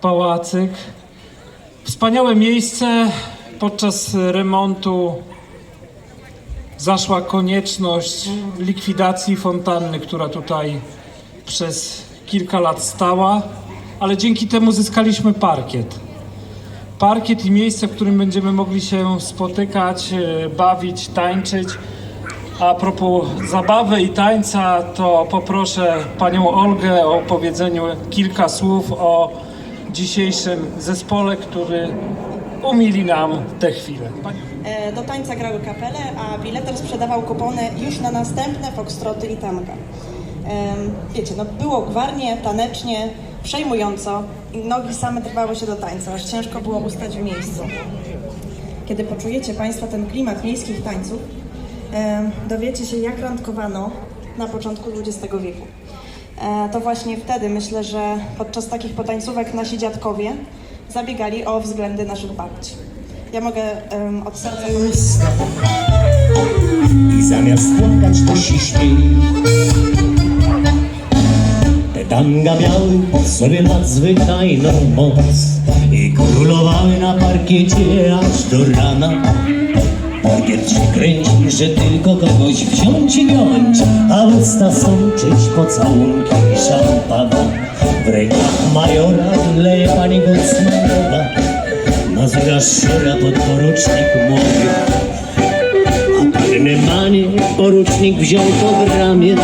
pałacyk. Wspaniałe miejsce. Podczas remontu zaszła konieczność likwidacji fontanny, która tutaj przez kilka lat stała, ale dzięki temu zyskaliśmy parkiet. Parkiet i miejsce, w którym będziemy mogli się spotykać, e, bawić, tańczyć. A propos zabawy i tańca, to poproszę panią Olgę o powiedzeniu kilka słów o dzisiejszym zespole, który umili nam tę chwilę. Pani- E, Do tańca grały kapele, a bileter sprzedawał kupony już na następne foxtroty i tanka. Em, Wiecie, no było gwarnie, tanecznie, przejmująco i nogi same trwały się do tańca, aż ciężko było ustać w miejscu. Kiedy poczujecie Państwo ten klimat miejskich tańców, dowiecie się jak randkowano na początku XX wieku. E, To właśnie wtedy myślę, że podczas takich potańcówek nasi dziadkowie zabiegali o względy naszych babci. Ja mogę em, od serca usta i zamiast płakać to się śmieje. Tanga miały w sobie nadzwyczajną moc i królowały na parkiecie aż do rana. Parkiet się kręci, że tylko kogoś wziąć i wziąć, a usta sączyć pocałunki szampana. W rękach majora leje pani Gucmanowa, Mazura szczera podporucznik mówi. A panny Manie porucznik wziął pod ramię.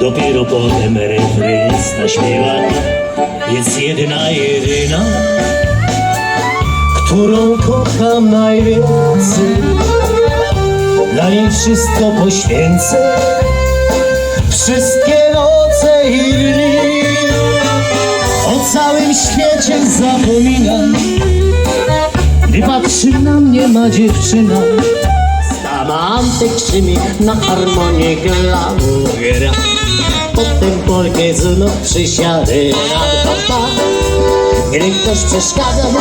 Dopiero potem refrysta śpiewa. Jest jedna, jedyna Którą kocham najwięcej. Dla niej wszystko poświęcę Wszystkie noce i dni O całym świecie zapominam. Gdy patrzy na mnie ma dziewczyna Stamantek krzymi na harmonię gra Potem polkę znów przysiadę na papa Gdy ktoś przeszkadza mu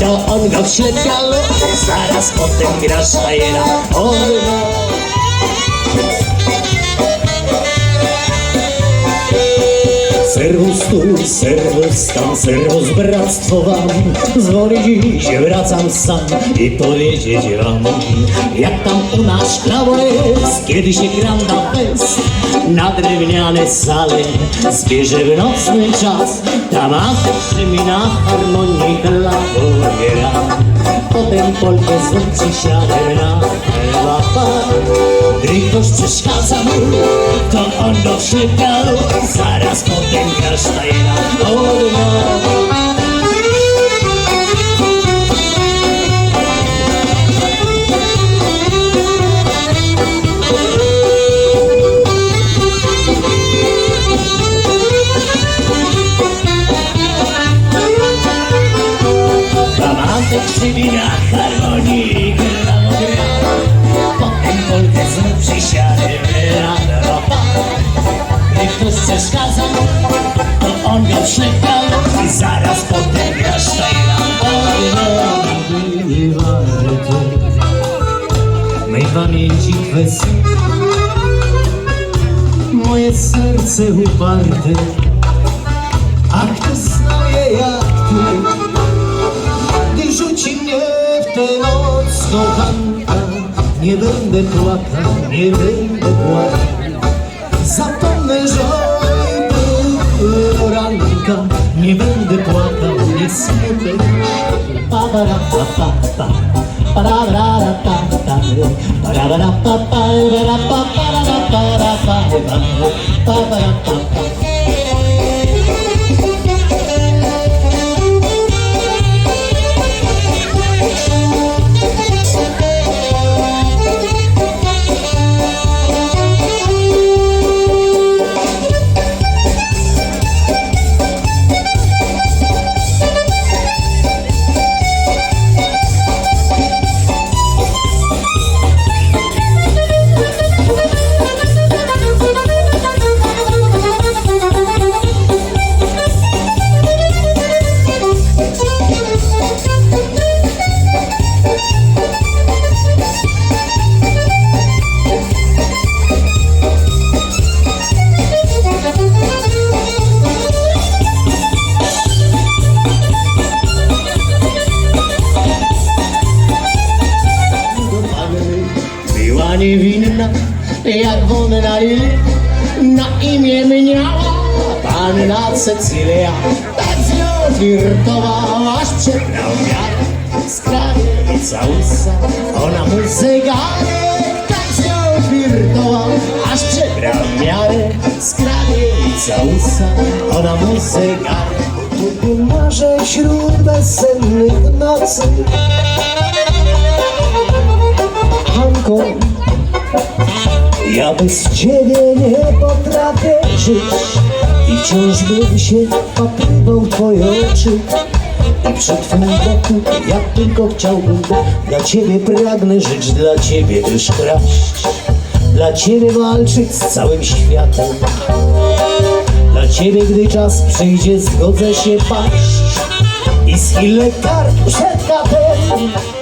to on go wślepia Zaraz potem gra sztajera Orno Serwus tu, serwus tam, serwus bractwo wam Z woli dziś wracam sam i powiedzieć wam Jak tam u nas szklało jest, kiedy się gram na fest Na drewniane sale zbierze w nocny czas Tam akrzymi na harmonii klawo gra Potem polkę znów przysiadem na łapa Gdy ktoś przeszkadza mu, to on go szykał Zaraz potem kasztajna odma Kamantek krzywi na harmonii gra gra Potem polkę znów przysiadem na ropa Gdy ktoś przeszkadza, to on go szykał I zaraz potem gra sztajna Były warte mej pamięci kwestii Moje serce uparte kochanka Nie będę płakał, nie będę płakał. Zapomnę, że był do ranka Nie będę płakał, nie smutek Pa pa pa. Pa pa Pa. Pa pa Pa pa pa ra pa pa ra pa. Pa pa Pa pa niewinna, jak wonna na imię miała panna Cecylia. Tak z nią flirtował, aż przebrał wiatr z krawiec całusa, ona mu zegarek. Tak z nią flirtował, aż przebrał miarę z krawiec całusa, ona mu zegarek. Kiedy marzę wśród bezsennych nocy Ja bez ciebie nie potrafię żyć. I wciąż bym się wpatrywał w twoje oczy. I przy twym boku ja tylko chciałbym Dla ciebie pragnę żyć, dla ciebie też kraść. Dla ciebie walczyć z całym światem. Dla ciebie, gdy czas przyjdzie, zgodzę się paść. I schylę kark przed katem